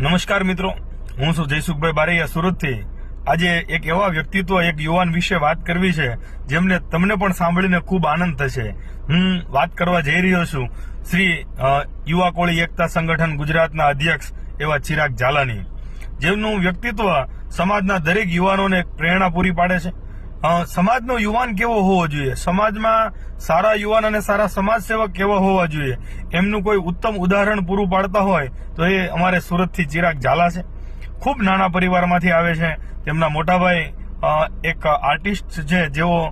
નમસ્કાર મિત્રો. હું છું જયસુખભાઈ બારૈયા સુરતથી. આજે એક એવા વ્યક્તિત્વ, એક યુવાન વિશે વાત કરવી છે, જેમને તમને પણ સાંભળીને ખૂબ આનંદ થશે. હું વાત કરવા જઈ રહ્યો છું શ્રી યુવા કોળી એકતા સંગઠન ગુજરાતના અધ્યક્ષ એવા ચિરાગ ઝાલાની. જેમનું વ્યક્તિત્વ સમાજના દરેક યુવાનોને પ્રેરણા પૂરી પાડે છે. સમાજનો યુવાન કેવો હોવો જોઈએ? સમાજમાં સારા યુવાન અને સારા સમાજ સેવક કેવા હોવા જોઈએ? એમનું કોઈ ઉત્તમ ઉદાહરણ પૂરું પાડતા હોય, તો એ અમારે સુરતથી ચિરાગ ઝાલા છે. ખૂબ નાના પરિવારમાંથી આવે છે. તેમના મોટાભાઈ એક આર્ટિસ્ટ છે, જેઓ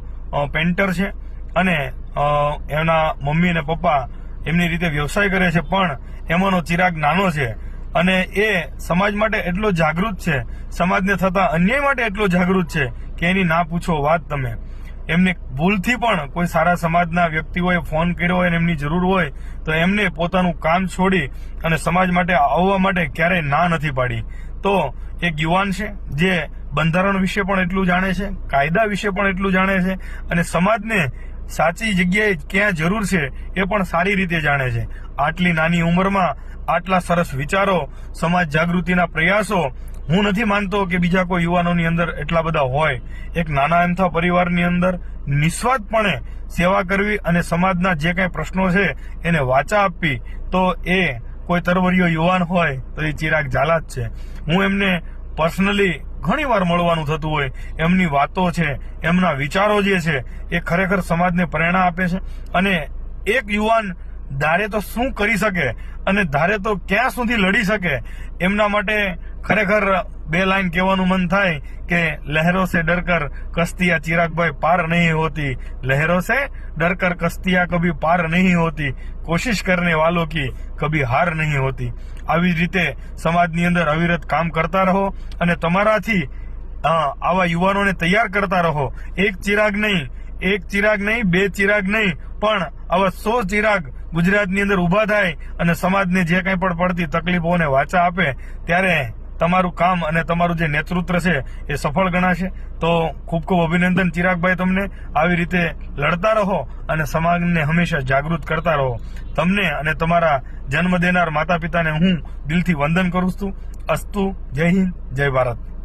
પેન્ટર છે. અને એમના મમ્મી અને પપ્પા એમની રીતે વ્યવસાય કરે છે, પણ એમાંનો ચિરાગ નાનો છે. અને એ સમાજ માટે એટલો જાગૃત છે, સમાજને થતા અન્યાય માટે એટલો જાગૃત છે કે એની ના પૂછો વાત તમે. એમને ભૂલથી પણ કોઈ સારા સમાજના વ્યક્તિઓએ ફોન કર્યો હોય અને એમની જરૂર હોય, તો એમને પોતાનું કામ છોડી અને સમાજ માટે આવવા માટે ક્યારેય ના નથી પાડી. તો એક યુવાન છે, જે બંધારણ વિશે પણ એટલું જાણે છે, કાયદા વિશે પણ એટલું જાણે છે, અને સમાજને સાચી જગ્યાએ ક્યાં જરૂર છે એ પણ સારી રીતે જાણે છે. આટલી નાની ઉંમરમાં, આટલા સરસ વિચારો, સમાજ જાગૃતિના પ્રયાસો, હું નથી માનતો કે બીજા કોઈ યુવાનોની અંદર એટલા બધા હોય. એક નાના અમથા પરિવારની અંદર નિસ્વાર્થપણે સેવા કરવી અને સમાજના જે કાંઈ પ્રશ્નો છે એને વાચા આપવી, તો એ કોઈ તરવરિયો યુવાન હોય તો એ ચિરાગ ઝાલા જ છે. હું એમને પર્સનલી ઘણી વાર મળવાનું થતું હોય, એમની વાતો છે, એમના વિચારો જે છે, એ ખરેખર સમાજને પ્રેરણા આપે છે. અને એક યુવાન ધારે તો શું કરી શકે, અને ધારે તો ક્યાં સુધી લડી શકે, એમના માટે ખરેખર બે લાઈન કહેવાનું મન થાય કે લહેરો સે ડરકર કસ્તિયા ચિરાગભાઈ પાર નહીં હોતી. લહેરો સે ડરકર કસ્તિયા કભી પાર નહીં હોતી. કોશિશ કરને વાલો કી કભી હાર નહીં હોતી. આવી જ રીતે સમાજની અંદર અવિરત કામ કરતા રહો અને તમારાથી આવા યુવાનોને તૈયાર કરતા રહો. એક ચિરાગ નહીં, એક ચિરાગ નહીં, બે ચિરાગ નહીં, પણ આવા સો ચિરાગ ગુજરાતની અંદર ઊભા થાય અને સમાજને જે કંઈ પણ પડતી તકલીફોને વાચા આપે, ત્યારે તમારું કામ અને તમારું જે નેતૃત્વ છે એ સફળ ગણાશે. તો ખૂબ ખૂબ અભિનંદન ચિરાગભાઈ તમને. આવી રીતે લડતા રહો અને સમાજને હંમેશા જાગૃત કરતા રહો. તમને અને તમારા જન્મ દેનાર માતા પિતાને હું દિલથી વંદન કરું છું. અસ્તુ, જય હિન્દ, જય ભારત.